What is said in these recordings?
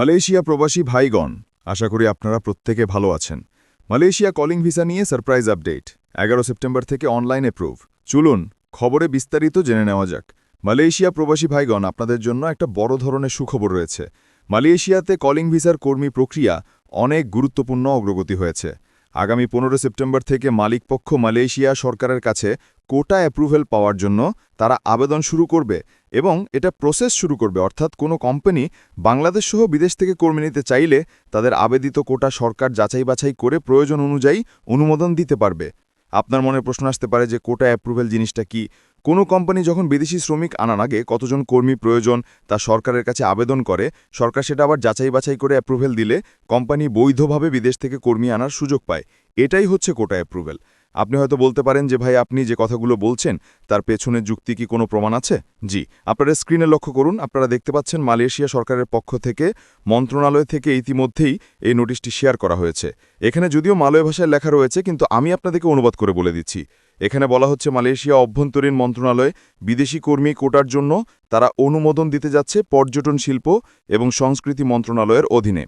Malaysia প্রবাসী ভাইগণ, আশা করি আপনারা প্রত্যেকে ভালো আছেন। মালয়েশিয়া কলিং ভিসা নিয়ে সারপ্রাইজ আপডেট, এগারো সেপ্টেম্বর থেকে অনলাইন অ্যাপ্রুভ চলুন, খবরে বিস্তারিত জেনে নেওয়া যাক। মালয়েশিয়া প্রবাসী ভাইগণ, আপনাদের জন্য একটা বড় ধরনের সুখবর রয়েছে। মালয়েশিয়াতে কলিং ভিসার কর্মী প্রক্রিয়া অনেক গুরুত্বপূর্ণ অগ্রগতি হয়েছে। আগামী পনেরো সেপ্টেম্বর থেকে মালিকপক্ষ মালয়েশিয়া সরকারের কাছে কোটা অ্যাপ্রুভেল পাওয়ার জন্য তারা আবেদন শুরু করবে এবং এটা প্রসেস শুরু করবে। অর্থাৎ কোনো কোম্পানি বাংলাদেশ সহ বিদেশ থেকে কর্মী নিতে চাইলে তাদের আবেদিত কোটা সরকার যাচাই বাছাই করে প্রয়োজন অনুযায়ী অনুমোদন দিতে পারবে। আপনার মনে প্রশ্ন আসতে পারে যে কোটা অ্যাপ্রুভেল জিনিসটা কি? কোনো কোম্পানি যখন বিদেশি শ্রমিক আনার আগে কতজন কর্মী প্রয়োজন তা সরকারের কাছে আবেদন করে, সরকার সেটা আবার যাচাই বাছাই করে অ্যাপ্রুভেল দিলে কোম্পানি বৈধভাবে বিদেশ থেকে কর্মী আনার সুযোগ পায়। এটাই হচ্ছে কোটা অ্যাপ্রুভেল আপনি হয়তো বলতে পারেন যে, ভাই, আপনি যে কথাগুলো বলছেন, তার পেছনে যুক্তি কি কোনো প্রমাণ আছে? জি, আপনারা স্ক্রিনে লক্ষ্য করুন, আপনারা দেখতে পাচ্ছেন মালয়েশিয়া সরকারের পক্ষ থেকে মন্ত্রণালয় থেকে ইতিমধ্যেই এই নোটিশটি শেয়ার করা হয়েছে। এখানে যদিও মালয় ভাষায় লেখা রয়েছে, কিন্তু আমি আপনাদেরকে অনুবাদ করে বলে দিচ্ছি। এখানে বলা হচ্ছে মালয়েশিয়া অভ্যন্তরীণ মন্ত্রণালয় বিদেশি কর্মী কোটার জন্য তারা অনুমোদন দিতে যাচ্ছে পর্যটন শিল্প এবং সংস্কৃতি মন্ত্রণালয়ের অধীনে।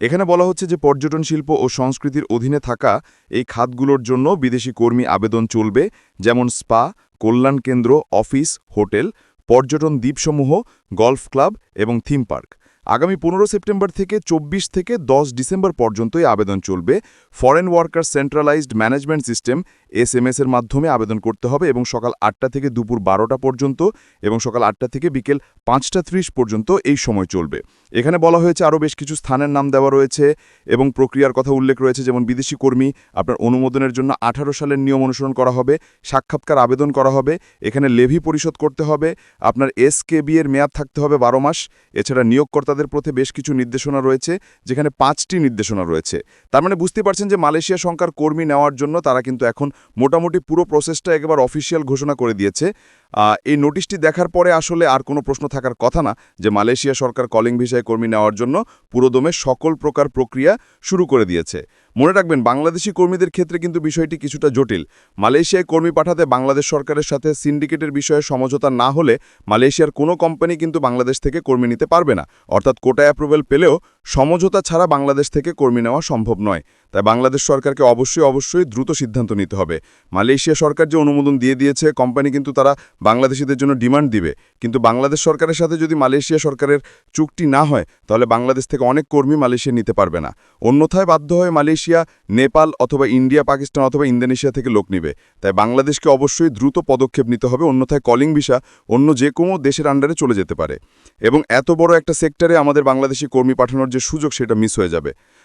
এখানে বলা হচ্ছে যে পর্যটন শিল্প ও সংস্কৃতির অধীনে থাকা এই খাতগুলোর জন্য বিদেশি কর্মী আবেদন চলবে, যেমন স্পা, কল্যাণ কেন্দ্র, অফিস, হোটেল, পর্যটন দ্বীপসমূহ, গলফ ক্লাব এবং থিম পার্ক। আগামী পনেরো সেপ্টেম্বর থেকে ২৪ থেকে ১০ ডিসেম্বর পর্যন্তই আবেদন চলবে। Foreign worker centralised management system SMS এর মাধ্যমে আবেদন করতে হবে এবং সকাল আটটা থেকে দুপুর বারোটা পর্যন্ত এবং সকাল আটটা থেকে বিকেল পাঁচটা ত্রিশ পর্যন্ত এই সময় চলবে। এখানে বলা হয়েছে আরও বেশ কিছু স্থানের নাম দেওয়া রয়েছে এবং প্রক্রিয়ার কথা উল্লেখ রয়েছে, যেমন বিদেশি কর্মী, আপনার অনুমোদনের জন্য আঠারো সালের নিয়ম অনুসরণ করা হবে, সাক্ষাৎকার আবেদন করা হবে, এখানে লেভি পরিশোধ করতে হবে, আপনার এসকেবি এর মেয়াদ থাকতে হবে বারো মাস, এছাড়া নিয়োগকর্তাদের প্রতি বেশ কিছু নির্দেশনা রয়েছে, যেখানে পাঁচটি নির্দেশনা রয়েছে। তার মানে বুঝতে পারছেন যে মালয়েশিয়া সংখ্যার কর্মী নেওয়ার জন্য তারা কিন্তু এখন মোটামুটি পুরো প্রসেসটা একবার অফিসিয়াল ঘোষণা করে দিয়েছে। এই নোটিশটি দেখার পরে আসলে আর কোনো প্রশ্ন থাকার কথা না যে মালয়েশিয়া সরকার কলিং ভিসায় কর্মী নেওয়ার জন্য পুরোদমে সকল প্রকার প্রক্রিয়া শুরু করে দিয়েছে। মনে রাখবেন, বাংলাদেশি কর্মীদের ক্ষেত্রে কিন্তু বিষয়টি কিছুটা জটিল। মালয়েশিয়ায় কর্মী পাঠাতে বাংলাদেশ সরকারের সাথে সিন্ডিকেটের বিষয়ে সমঝোতা না হলে মালয়েশিয়ার কোনো কোম্পানি কিন্তু বাংলাদেশ থেকে কর্মী নিতে পারবে না। অর্থাৎ কোটা অ্যাপ্রুভেল পেলেও সমঝোতা ছাড়া বাংলাদেশ থেকে কর্মী নেওয়া সম্ভব নয়। তাই বাংলাদেশ সরকারকে অবশ্যই অবশ্যই দ্রুত সিদ্ধান্ত নিতে হবে। মালয়েশিয়া সরকার যে অনুমোদন দিয়ে দিয়েছে, কোম্পানি কিন্তু তারা বাংলাদেশিদের জন্য ডিমান্ড দিবে। কিন্তু বাংলাদেশ সরকারের সাথে যদি মালয়েশিয়া সরকারের চুক্তি না হয়, তাহলে বাংলাদেশ থেকে অনেক কর্মী মালয়েশিয়া নিতে পারবে না। অন্যথায় বাধ্য হয়ে মালয়েশিয়া, নেপাল অথবা ইন্ডিয়া, পাকিস্তান অথবা ইন্দোনেশিয়া থেকে লোক নিবে। তাই বাংলাদেশকে অবশ্যই দ্রুত পদক্ষেপ নিতে হবে। অন্যথায় কলিং ভিসা অন্য যে কোনো দেশের আন্ডারে চলে যেতে পারে। এবং এত বড় একটা সেক্টরে আমাদের বাংলাদেশি কর্মী পাঠানোর যে সুযোগ, সেটা মিস হয়ে যাবে।